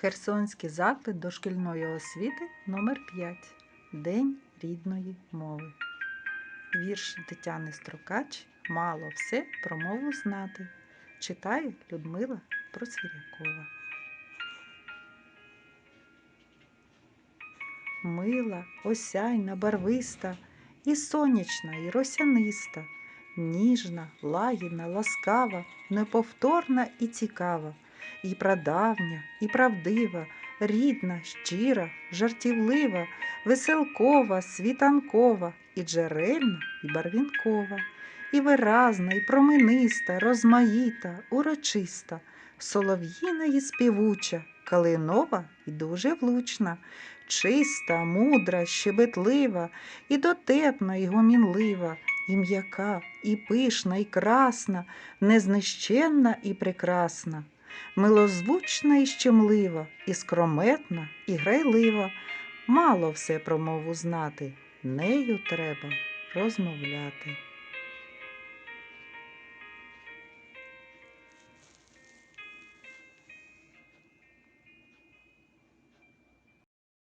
Херсонський заклад дошкільної освіти номер 5 День рідної мови. Вірш Тетяни Строкач Мало все про мову знати. Читає Людмила Процвірякова. Мила, осяйна, барвиста, і сонячна, і росяниста, ніжна, лагідна, ласкава, неповторна і цікава, і прадавня, і правдива, рідна, щира, жартівлива, веселкова, світанкова, і джерельна, і барвінкова, і виразна, і промениста, розмаїта, урочиста, солов'їна і співуча, калинова і дуже влучна, чиста, мудра, щебетлива, і дотепна, і гомінлива, і м'яка, і пишна, і красна, незнищенна і прекрасна, милозвучна і щемлива, і скрометна, і грайлива. Мало все про мову знати, нею треба розмовляти.